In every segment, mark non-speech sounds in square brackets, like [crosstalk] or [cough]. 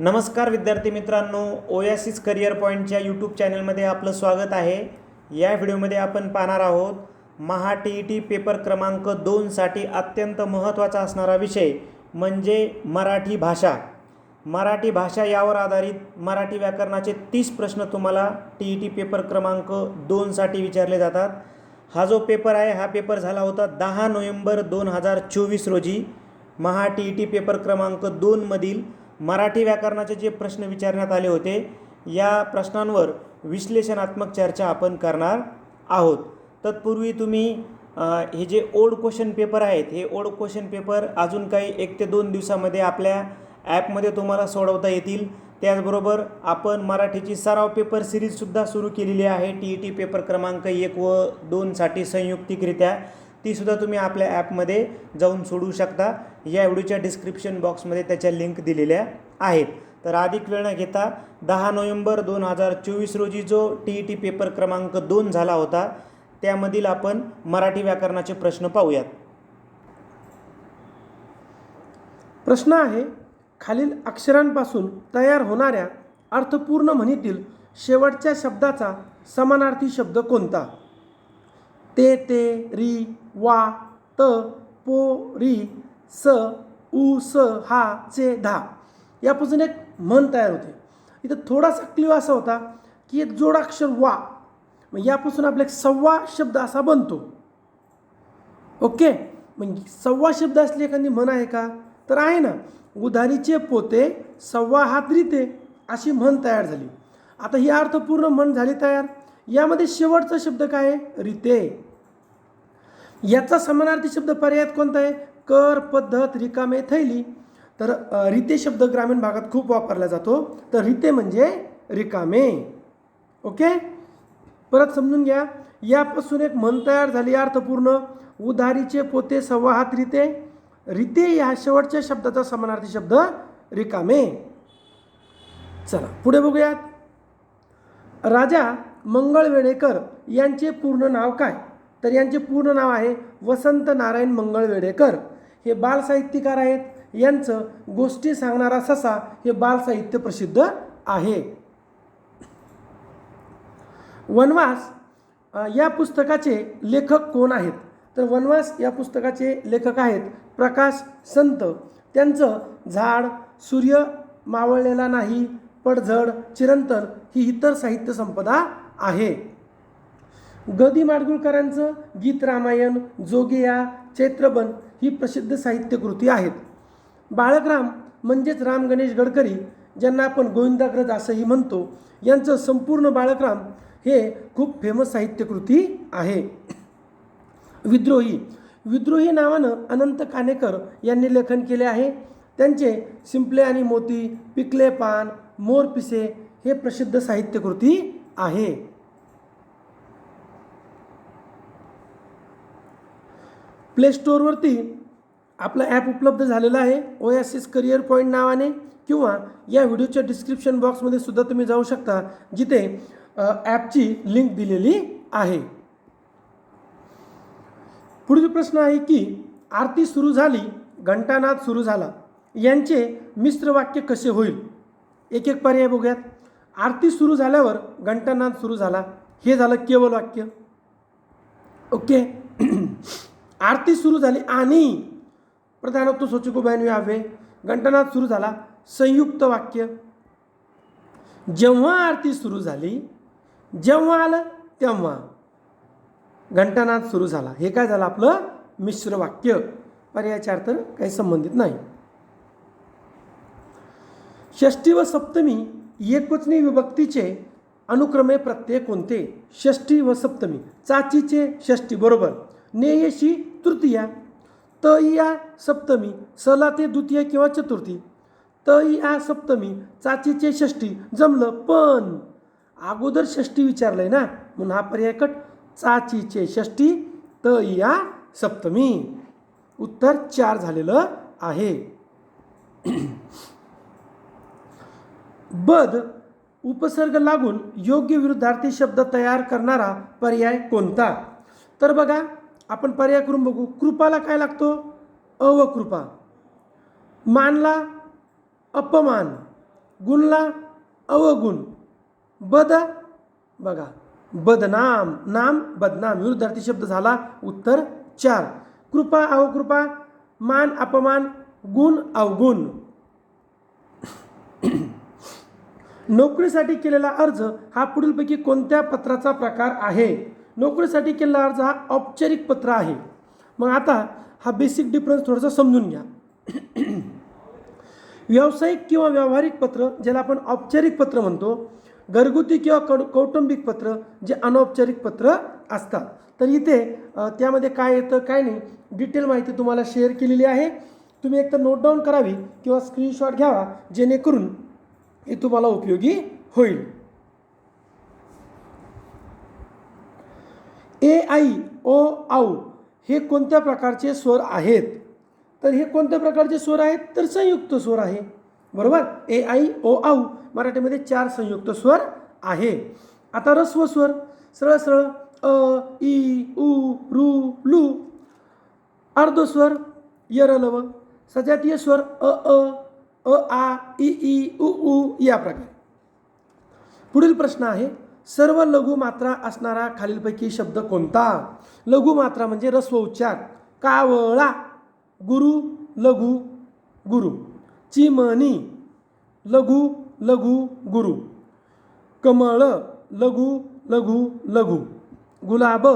नमस्कार विद्यार्थी मित्रांनो ओयासिस करिअर पॉईंटच्या यूट्यूब चॅनलमध्ये आपलं स्वागत आहे. या व्हिडिओमध्ये आपण पाहणार आहोत Maha T E T paper क्रमांक दोनसाठी अत्यंत महत्त्वाचा असणारा विषय म्हणजे मराठी भाषा. मराठी भाषा यावर आधारित मराठी व्याकरणाचे तीस प्रश्न तुम्हाला टी ई टी पेपर क्रमांक दोनसाठी विचारले जातात. हा जो पेपर आहे हा पेपर झाला होता दहा नोव्हेंबर दोन हजार चोवीस रोजी. Maha T E T paper क्रमांक दोनमधील मराठी व्याकरणाचे जे प्रश्न विचारण्यात आले होते या प्रश्नांवर विश्लेषणात्मक चर्चा आपण करणार आहोत. तत्पूर्वी तुम्ही हे जे ओल्ड क्वेश्चन पेपर आहेत हे ओल्ड क्वेश्चन पेपर अजून काही एक ते दोन दिवसामध्ये आपल्या ॲपमध्ये तुम्हाला सोडवता येतील. त्याचबरोबर आपण मराठीची सराव पेपर सिरीजसुद्धा सुरू केलेली आहे. टी ई टी पेपर क्रमांक एक व दोनसाठी संयुक्तिकरित्या. तीसुद्धा तुम्ही आपल्या ॲपमध्ये जाऊन सोडू शकता. या व्हिडिओच्या डिस्क्रिप्शन बॉक्समध्ये त्याच्या लिंक दिलेल्या आहेत. तर अधिक वेळ न घेता दहा नोव्हेंबर दोन हजार चोवीस रोजी जो टी ई टी पेपर क्रमांक दोन झाला होता त्यामधील आपण मराठी व्याकरणाचे प्रश्न पाहूयात. प्रश्न आहे खालील अक्षरांपासून तयार होणाऱ्या अर्थपूर्ण म्हणीतील शेवटच्या शब्दाचा समानार्थी शब्द कोणता? ते ते री वा त पो री स उ स हा चे धा. यापासून एक मन तयार होते. इथं थोडासा क्ल्यू असा होता की एक जोडाक्षर वा मग यापासून आपला एक सव्वा शब्द असा बनतो. ओके? मग सव्वा शब्द असली एखादी म्हण आहे का? तर आहे ना. उधारीचे पोते सव्वा हात रिते अशी म्हण तयार झाली. आता ही अर्थपूर्ण म्हण झाली तयार. यामध्ये शेवटचा शब्द काय आहे? रिते. याचा समानार्थी शब्द पर्यायात कोणता आहे? कर पद्धत रिकामे थैली. तर रिते शब्द ग्रामीण भागात खूप वापरला जातो. तर रिते म्हणजे रिकामे. ओके? परत समजून घ्या. यापासून एक मन तयार झाली अर्थपूर्ण. उधारीचे पोते संवाहात रिते. रिते या शेवटच्या शब्दाचा समानार्थी शब्द रिकामे. चला पुढे बघूयात. राजा मंगळ वेळेकर यांचे पूर्ण नाव काय? तर यांचे पूर्ण नाव आहे वसंत नारायण मंगळ वेडेकर. हे बालसाहित्यकार आहेत. यांचं गोष्टी सांगणारा ससा हे बालसाहित्य प्रसिद्ध आहे. वनवास या पुस्तकाचे लेखक कोण आहेत? तर वनवास या पुस्तकाचे लेखक आहेत प्रकाश संत. त्यांचं झाड सूर्य मावळलेला नाही पडझड चिरंतर ही इतर साहित्य संपदा आहे. ग माडगुळकरांचं गीत रामायण जोगिया चैत्रबन ही प्रसिद्ध साहित्यकृती आहेत. बाळकराम म्हणजेच राम गणेश गडकरी ज्यांना आपण गोविंदाग्रज असंही म्हणतो यांचं संपूर्ण बाळकराम हे खूप फेमस साहित्यकृती आहे. विद्रोही. विद्रोही नावानं अनंत कानेकर यांनी लेखन केले आहे. त्यांचे शिंपले आणि मोती पिकले पान मोर पिसे हे प्रसिद्ध साहित्यकृती आहे. प्ले स्टोअरवरती आपला ॲप उपलब्ध झालेला आहे. O S S career point नावाने किंवा या व्हिडिओच्या डिस्क्रिप्शन बॉक्समध्ये सुद्धा तुम्ही जाऊ शकता जिथे ॲपची लिंक दिलेली आहे. पुढील प्रश्न आहे की आरती सुरू झाली घंटानाद सुरू झाला. यांचे मिश्र वाक्य कसे होईल? एक एक पर्याय बघूयात. आरती सुरू झाल्यावर घंटानाद सुरू झाला. हे झालं केवळ वाक्य. ओके? आरती सुरू झाली आणि प्रधानत्व स्वच्छकुबाईन व्हावे घंटनाद सुरू झाला संयुक्त वाक्य. जेव्हा आरती सुरू झाली जेव्हा आलं तेव्हा घंटानाद सुरू झाला. हे काय झालं? आपलं मिश्र वाक्य. पर्यायाचे अर्थ काही संबंधित नाही. षष्टी व सप्तमी एकवचनी विभक्तीचे अनुक्रमे प्रत्यय कोणते? षष्टी व सप्तमी. चाचीचे षष्टी बरोबर. नेयशी तृतीया त सप्तमी सला ते द्वितीय किंवा चतुर्थी त सप्तमी चाचीचे षष्टी जमलं पण. अगोदर षष्टी विचारलंय ना म्हणून हा पर्याय कट. चाचीचे षष्टी त सप्तमी. उत्तर चार झालेलं आहे. बद उपसर्ग लागून योग्य विरुद्धार्थी शब्द तयार करणारा पर्याय कोणता? तर बघा आपण पर्याय करून बघू. कृपाला काय लागतो? अवकृपा. मानला अपमान. गुणला अवगुण. बद बघा. बदनाम. नाम बदनाम. विरुद्धार्थी शब्द झाला उत्तर चार. कृपा अवकृपा. मान अपमान. गुण अवगुण. नोकरीसाठी केलेला अर्ज हा पुढीलपैकी कोणत्या पत्राचा प्रकार आहे? नोकरीसाठी केलेला अर्ज हा औपचारिक पत्र आहे. मग आता हा बेसिक डिफरन्स थोडासा समजून घ्या. व्यावसायिक किंवा व्यावहारिक पत्र ज्याला आपण औपचारिक पत्र म्हणतो घरगुती किंवा कौ कौटुंबिक पत्र जे अनौपचारिक पत्र असतात. तर इथे त्यामध्ये काय येतं काय नाही डिटेल माहिती तुम्हाला शेअर केलेली आहे. तुम्ही एकतर नोट डाऊन करावी किंवा स्क्रीनशॉट घ्यावा जेणेकरून हे तुम्हाला उपयोगी होईल. ए आई ओ आऊ हे कोणत्या प्रकारचे स्वर आहेत? तर हे कोणत्या प्रकारचे स्वर आहेत? तर संयुक्त स्वर आहे. बरोबर? ए आई ओ आऊ मराठीमध्ये चार संयुक्त स्वर आहे. आता रस्व स्वर. सरळ सरळ. अ ई उ रु लू. अर्धस्वर यरलव सजातीय स्वर अ अ अ आ इ ई उ उ या प्रकारे. पुढील प्रश्न आहे. सर्व लघु मात्रा असणारा खालीलपैकी शब्द कोणता? लघु मात्रा म्हणजे रस्व उच्चार कावळा. गुरु लघु गुरु. चिमणी. लघु लघु गुरु. कमळ लघु लघु लघु. गुलाब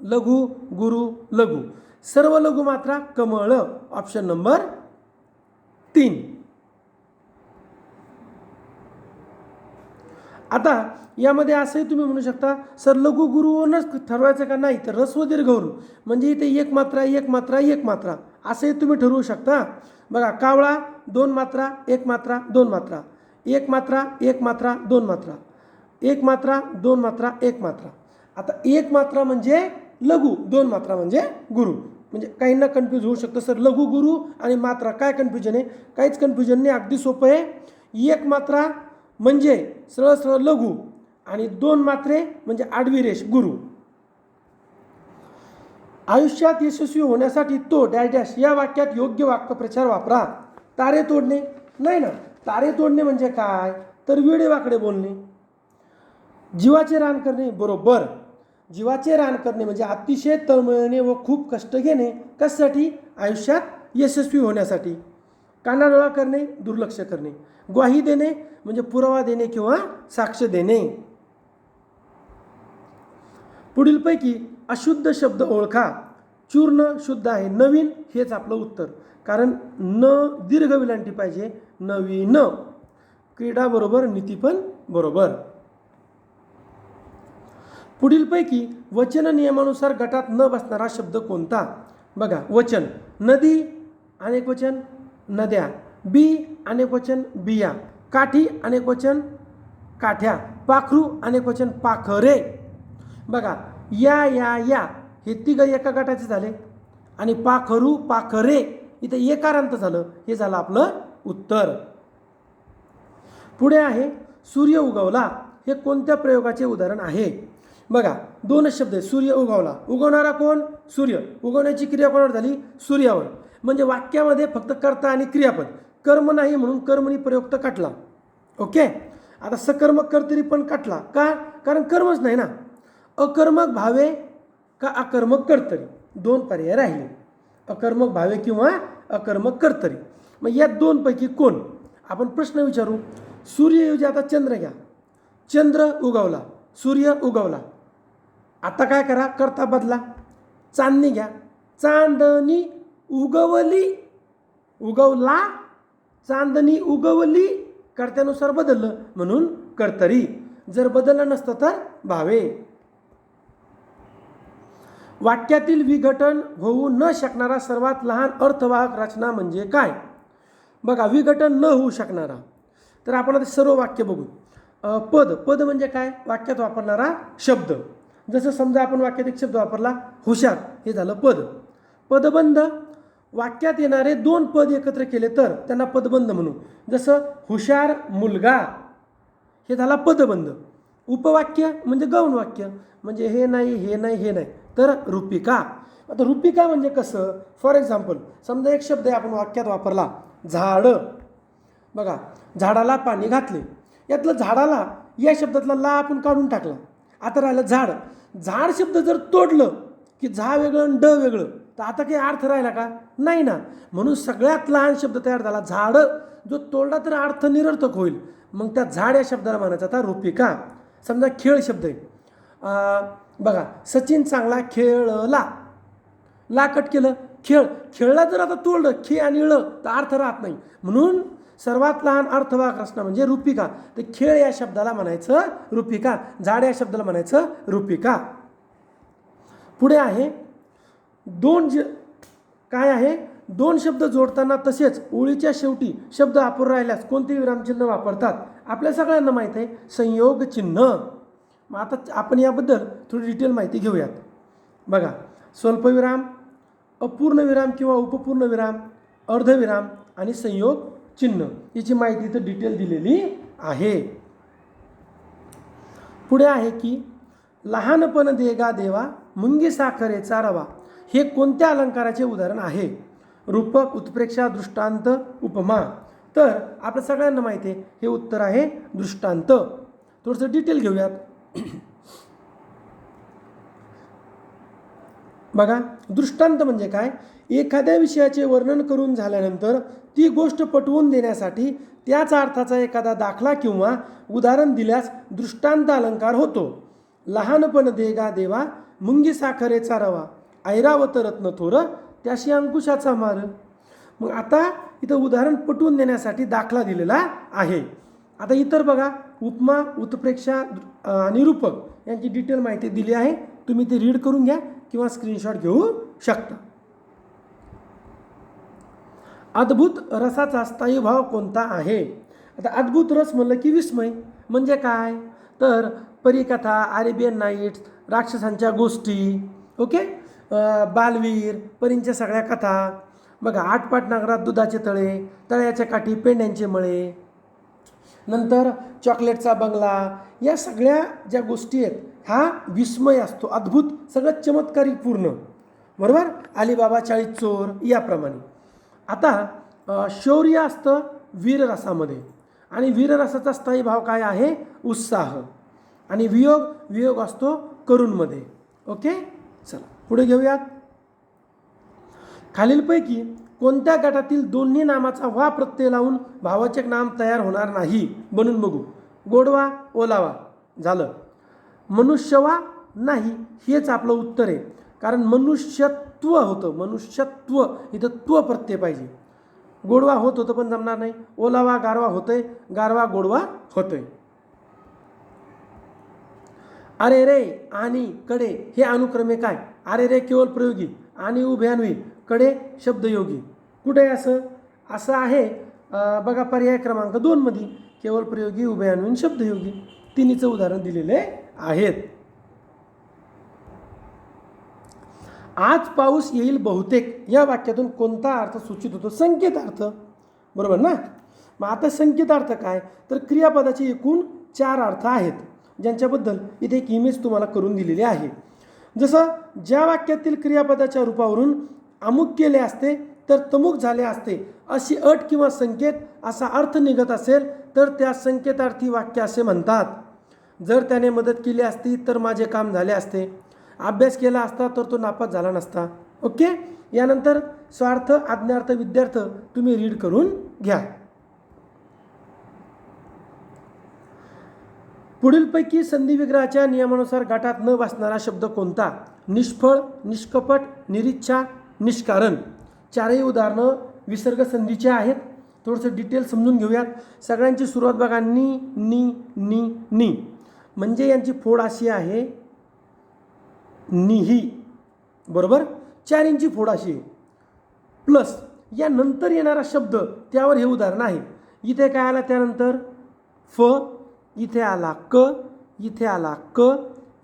लघु गुरु लघु. सर्व लघु मात्रा कमळ. ऑप्शन नंबर तीन. आता यामध्ये असंही तुम्ही म्हणू शकता सर लघु गुरुवरूनच ठरवायचं का नाही? तर रस्व दीर्घवरून म्हणजे इथे एक मात्रा एक मात्रा एक मात्रा. असंही तुम्ही ठरवू शकता. बघा कावळा दोन मात्रा एक मात्रा दोन मात्रा. एक मात्रा एक मात्रा दोन मात्रा. एक मात्रा दोन मात्रा एक मात्रा. आता एक मात्रा म्हणजे लघु दोन मात्रा म्हणजे गुरु. म्हणजे काहींना कन्फ्यूज होऊ शकतं सर लघु गुरु आणि मात्रा. काय कन्फ्युजन आहे? काहीच कन्फ्युजन नाही. अगदी सोपं आहे. एक मात्रा म्हणजे सरळ सरळ लघु आणि दोन मात्रे म्हणजे आडवी रेष गुरु. आयुष्यात यशस्वी होण्यासाठी तो डॅश डॅश या वाक्यात योग्य वाक्यप्रचार वापरा. तारे तोडणे नाही ना? तारे तोडणे म्हणजे काय? तर विडे वाकडे बोलणे. जीवाचे रान करणे बरोबर. जीवाचे रान करणे म्हणजे अतिशय तळमळणे व खूप कष्ट घेणे. कशासाठी? आयुष्यात यशस्वी होण्यासाठी. कानाडोळा करणे दुर्लक्ष करणे. ग्वाही देणे म्हणजे पुरावा देणे किंवा साक्ष देणे. पुढीलपैकी अशुद्ध शब्द ओळखा. चूर्ण शुद्ध आहे नवीन हेच आपलं उत्तर. कारण न दीर्घ विलांटी पाहिजे नवीन. क्रीडा बरोबर नीती पण बरोबर. पुढीलपैकी वचन नियमानुसार गटात न बसणारा शब्द कोणता? बघा वचन. नदी अनेक वचन. नद्या. बी अनेकवचन बिया. काठी अनेकवचन काठ्या. पाखरू अनेकवचन पाखरे. बघा या या या हे तिघ एका गटाचे झाले. आणि पाखरू पाखरे इथं एकारांत झालं. हे झालं आपलं उत्तर. पुढे आहे सूर्य उगवला. हे कोणत्या प्रयोगाचे उदाहरण आहे? बघा दोनच शब्द सूर्य उगवला. उगवणारा कोण? सूर्य. उगवण्याची क्रिया कोणावर झाली? सूर्यावर. म्हणजे वाक्यामध्ये फक्त कर्ता आणि क्रियापद. कर्म नाही म्हणून कर्मनी प्रयुक्त काटला. ओके? आता सकर्मक कर्तरी पण काटला. का? कारण कर्मच नाही ना. अकर्मक भावे का अकर्मक कर्तरी? दोन पर्याय राहिले. अकर्मक भावे किंवा अकर्मक कर्तरी. मग या दोनपैकी कोण? आपण प्रश्न विचारू. सूर्यऐवजी आता चंद्र घ्या. चंद्र उगवला. सूर्य उगवला. आता काय करा? करता बदला. चांदणी घ्या. चांदणी उगवली उगवला चांदणी उगवली कर्त्यानुसार बदललं. म्हणून कर्तरी. जर बदललं नसतं तर भावे. वाक्यातील विघटन होऊ न शकणारा सर्वात लहान अर्थवाहक रचना म्हणजे काय? बघा विघटन न होऊ शकणारा. तर आपण आता सर्व वाक्य बघू. पद. पद म्हणजे काय? वाक्यात वापरणारा शब्द. जसं समजा आपण वाक्यात एक शब्द वापरला हुशार. हे झालं पद. पदबंध. वाक्यात येणारे दोन पद एकत्र केले तर त्यांना पदबंध म्हणू. जसं हुशार मुलगा हे झाला पदबंध. उपवाक्य म्हणजे गौण वाक्य. म्हणजे हे नाही हे नाही हे नाही. तर रूपिका. आता रुपिका म्हणजे कसं? फॉर एक्झाम्पल समजा एक शब्द आहे आपण वाक्यात वापरला. झाड. बघा झाडाला पाणी घातले. यातलं झाडाला या शब्दातला ला आपण काढून टाकला. आता राहिलं झाड. झाड शब्द जर तोडलं की झा वेगळं आणि ड वेगळं तर आता काही अर्थ राहिला का? नाही ना. म्हणून सगळ्यात लहान शब्द तयार झाला झाडं. जो तोडला तर अर्थ निरर्थक होईल. मग त्या झाड या शब्दाला म्हणायचं आता रुपिका. समजा खेळ शब्द आहे. बघा सचिन चांगला खेळला. ला कट केलं खेळ. खेळला जर आता तोडलं खे आणि ळ तर अर्थ राहत नाही. म्हणून सर्वात लहान अर्थवाक रचना म्हणजे रुपिका. तर खेळ या शब्दाला म्हणायचं रुपिका. झाड या शब्दाला म्हणायचं रुपिका. पुढे आहे दोन ज काय आहे? दोन शब्द जोडताना तसेच ओळीच्या शेवटी शब्द अपुर राहिल्यास कोणते विरामचिन्ह वापरतात? आपल्या सगळ्यांना माहीत आहे संयोग चिन्ह. मग आता आपण याबद्दल थोडी डिटेल माहिती घेऊयात. बघा स्वल्पविराम अपूर्ण विराम किंवा उपपूर्ण विराम अर्धविराम आणि संयोग चिन्ह. याची माहिती इथं डिटेल दिलेली आहे. पुढे आहे की लहानपण देगा देवा मुंगी साखरेचा रवा. हे कोणत्या अलंकाराचे उदाहरण आहे? रूपक उत्प्रेक्षा दृष्टांत उपमा. तर आपल्या सगळ्यांना माहिती आहे हे उत्तर आहे दृष्टांत. थोडंसं डिटेल घेऊयात. बघा दृष्टांत म्हणजे काय? एखाद्या विषयाचे वर्णन करून झाल्यानंतर ती गोष्ट पटवून देण्यासाठी त्याच अर्थाचा एखादा दाखला किंवा उदाहरण दिल्यास दृष्टांत अलंकार होतो. लहानपण देगा देवा मुंगी साखरेचा रवा. ऐरावत रत्न थोर त्याशी अंकुशाचा मार. मग आता इथं उदाहरण पटवून देण्यासाठी दाखला दिलेला आहे. आता इतर बघा उपमा उत्प्रेक्षा आणि रूपक यांची डिटेल माहिती दिली आहे. तुम्ही ते रीड करून घ्या किंवा स्क्रीनशॉट घेऊ शकता. अद्भुत रसाचा स्थायी भाव कोणता आहे? आता अद्भुत रस म्हणलं की विस्मय. म्हणजे काय? तर परिकथा अरेबियन नाईट्स राक्षसांच्या गोष्टी. ओके? बालवीर परींच्या सगळ्या कथा. बघा आठपाट नागरात दुधाचे तळे तळ्याच्या काठी पेंड्यांचे मळे. नंतर चॉकलेटचा बंगला. या सगळ्या ज्या गोष्टी आहेत हा विस्मय असतो. अद्भुत सगळं चमत्कारी पूर्ण. बरोबर? अलिबाबा चाळीस चोर याप्रमाणे. आता शौर्य असतं वीररसामध्ये. आणि वीररसाचा स्थायी भाव काय आहे? उत्साह. आणि वियोग वियोग असतो करूणमध्ये. ओके? पुढे घेऊयात. खालीलपैकी कोणत्या गटातील दोन्ही नामाचा वा प्रत्यय लावून भावाचक नाम तयार होणार नाही? बनून बघू. गोडवा ओलावा. झालं. मनुष्यवा नाही हेच आपलं उत्तर आहे. कारण मनुष्यत्व होतं. मनुष्यत्व इथं त्व प्रत्यय पाहिजे. गोडवा होत होतं पण जमणार नाही. ओलावा गारवा होतोय. गारवा गोडवा होतोय. अरे रे आणि कडे हे अनुक्रमे काय? अरे रे केवळ प्रयोगी आणि उभयान्वी कडे शब्दयोगी. कुठे आहे असं? असं आहे बघा पर्याय क्रमांक दोनमध्ये केवळ प्रयोगी उभयान्वीन शब्दयोगी. तिन्हीचं उदाहरण दिलेले आहेत. आज पाऊस येईल बहुतेक. या वाक्यातून कोणता अर्थ सूचित होतो? संकेत अर्थ. बरोबर ना? मग आता संकेतार्थ काय? तर क्रियापदाचे एकूण चार अर्थ आहेत. ज्यांच्याबद्दल इथे एक इमेज तुम्हाला करून दिलेली आहे. जसं ज्या वाक्यातील क्रियापदाच्या रूपावरून अमुक केले असते तर तमुक झाले असते अशी अट किंवा संकेत असा अर्थ निघत असेल तर त्या संकेतार्थी वाक्य असे म्हणतात. जर त्याने मदत केली असती तर माझे काम झाले असते. अभ्यास केला असता तर तो नापास झाला नसता. ओके? यानंतर स्वार्थ आज्ञार्थ विद्यार्थ तुम्ही रीड करून घ्या. पुढीलपैकी संधिविग्रहाच्या नियमानुसार गटात न बसणारा शब्द कोणता? निष्फळ निष्कपट निरीच्छा निष्कारण. चारही उदाहरणं विसर्ग संधीचे आहेत. थोडंसं डिटेल समजून घेऊयात. सगळ्यांची सुरुवात बघा. नी नी नी नी. म्हणजे यांची फोड अशी आहे. निही. बरोबर? चार इंची फोड अशी. प्लस या नंतर येणारा शब्द त्यावर हे उदाहरण आहे. इथे काय आला त्यानंतर? फ इथे आला क इथे आला क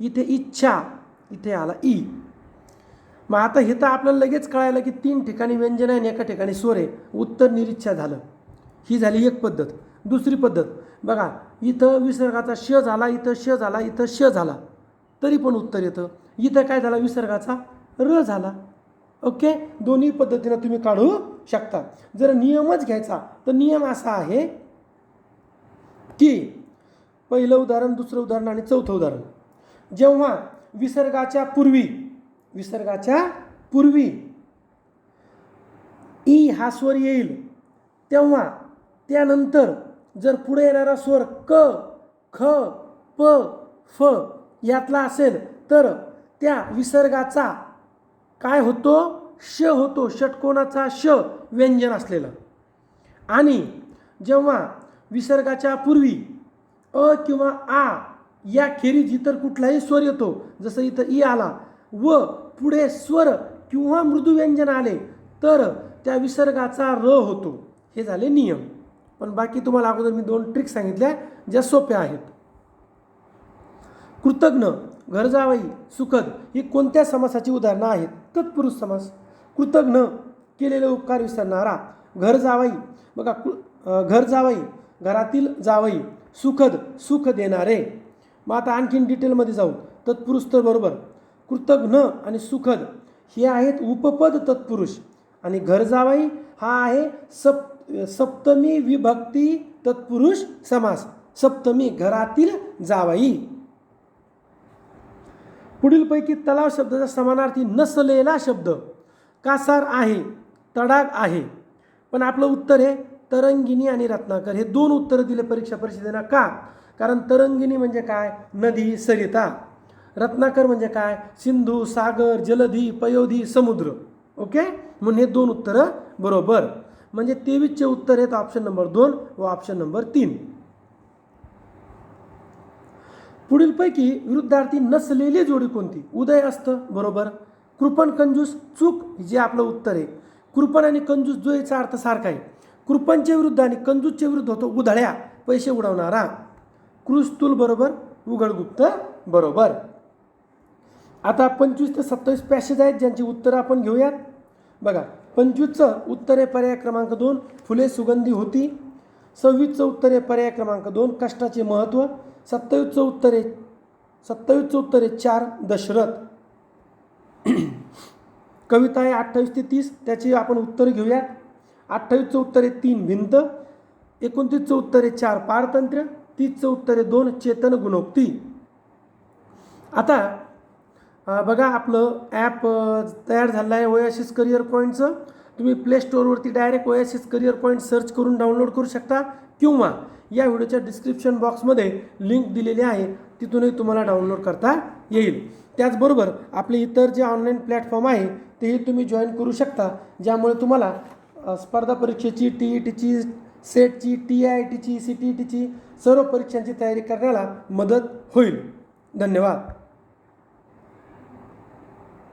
इथे इच्छा इथे आला ई मग आता हे तर आपल्याला लगेच कळायला की तीन ठिकाणी व्यंजन आहे आणि एका ठिकाणी स्वर आहे. उत्तर निरीच्छा झालं. ही झाली एक पद्धत. दुसरी पद्धत. बघा इथं विसर्गाचा श झाला इथं श झाला इथं श झाला. तरी पण उत्तर येतं. इथं काय झाला? विसर्गाचा र झाला. ओके? दोन्ही पद्धतीनं तुम्ही काढू शकता. जर नियमच घ्यायचा तर नियम असा आहे की पहिलं उदाहरण दुसरं उदाहरण आणि चौथं उदाहरण. जेव्हा विसर्गाच्या पूर्वी विसर्गाच्या पूर्वी ई हा स्वर येईल तेव्हा त्यानंतर जर पुढे येणारा स्वर क ख प फ यातला असेल तर त्या विसर्गाचा काय होतो? श होतो. षटकोणाचा श व्यंजन असलेलं. आणि जेव्हा विसर्गाच्या पूर्वी अ किंवा आ या खेरीज इतर कुठलाही स्वर येतो. जसं इथं ई आला. व पुढे स्वर किंवा मृदुव्यंजन आले तर त्या विसर्गाचा र होतो. हे झाले नियम. पण बाकी तुम्हाला अगोदर मी दोन ट्रिक सांगितल्या ज्या सोप्या आहेत. कृतज्ञ घरजावई सुखद ही कोणत्या समासाची उदाहरणं आहेत? तत्पुरुष समास. कृतज्ञ केलेले उपकार विसरणारा. घर जावाई बघा घर जावाई घरातील जावई सुखद सुख देणारे मग आता आणखीन डिटेलमध्ये जाऊ. तत्पुरुष तर बरोबर. कृतज्ञ आणि सुखद हे आहेत उपपद तत्पुरुष. आणि घरजावाई हा आहे सप सप्तमी विभक्ती तत्पुरुष समास. सप्तमी घरातील जावाई. पुढीलपैकी तलाव शब्दाचा समानार्थी नसलेला शब्द. कासार आहे तडाग आहे. पण आपलं उत्तर आहे तरंगिणी आणि रत्नाकर हे दोन उत्तरं दिले परीक्षा परिषदेनं. का? कारण तरंगिणी म्हणजे काय? नदी सरिता. रत्नाकर म्हणजे काय? सिंधू सागर जलधी पयोधी समुद्र. ओके? म्हणून हे दोन उत्तरं बरोबर. म्हणजे तेवीसचे उत्तर आहेत ऑप्शन नंबर दोन व ऑप्शन नंबर तीन. पुढीलपैकी विरुद्धार्थी नसलेली जोडी कोणती? उदय असतं बरोबर. कृपण कंजूस चूक जे आपलं उत्तर आहे. कृपण आणि कंजूस जो याचा अर्थ सारखा आहे. कृपणच्या विरुद्ध आणि कंजूसच्या विरुद्ध होतो उधळ्या पैसे उडवणारा. क्रुस्तुल बरोबर उघडगुप्त बरोबर. आता पंचवीस ते सत्तावीस पॅसेज आहेत ज्यांची उत्तरं आपण घेऊयात. बघा पंचवीसचं उत्तर आहे पर्याय क्रमांक दोन फुले सुगंधी होती. सव्वीसचं उत्तर आहे पर्याय क्रमांक दोन कष्टाचे महत्त्व सत्तावीसचं उत्तर आहे सत्तावीसचं उत्तर आहे चार दशरथ. [clears throat] कविता आहे अठ्ठावीस ते तीस त्याची आपण उत्तर घेऊयात. अठ्ठावीसचं उत्तर आहे तीन भिंत एकोणतीसचं उत्तर आहे चार पारतंत्र्य तीसचं उत्तर आहे दोन चेतन गुणोक्ती. आता बघा आपलं ॲप तयार झालं आहे ओएसिस करिअर पॉईंटचं तुम्ही play स्टोअरवरती direct Oasis career point search करून डाउनलोड करू शकता किंवा या व्हिडिओच्या डिस्क्रिप्शन बॉक्समध्ये लिंक दिलेली आहे तिथूनही तुम्हाला डाउनलोड करता येईल. त्याचबरोबर आपले इतर जे ऑनलाईन प्लॅटफॉर्म आहे तेही तुम्ही जॉईन करू शकता ज्यामुळे तुम्हाला स्पर्धा परीक्षेची टी ई टीची सेटची टी आय टीची सी टी टीची सर्व परीक्षांची तयारी करण्याला मदत होईल. धन्यवाद.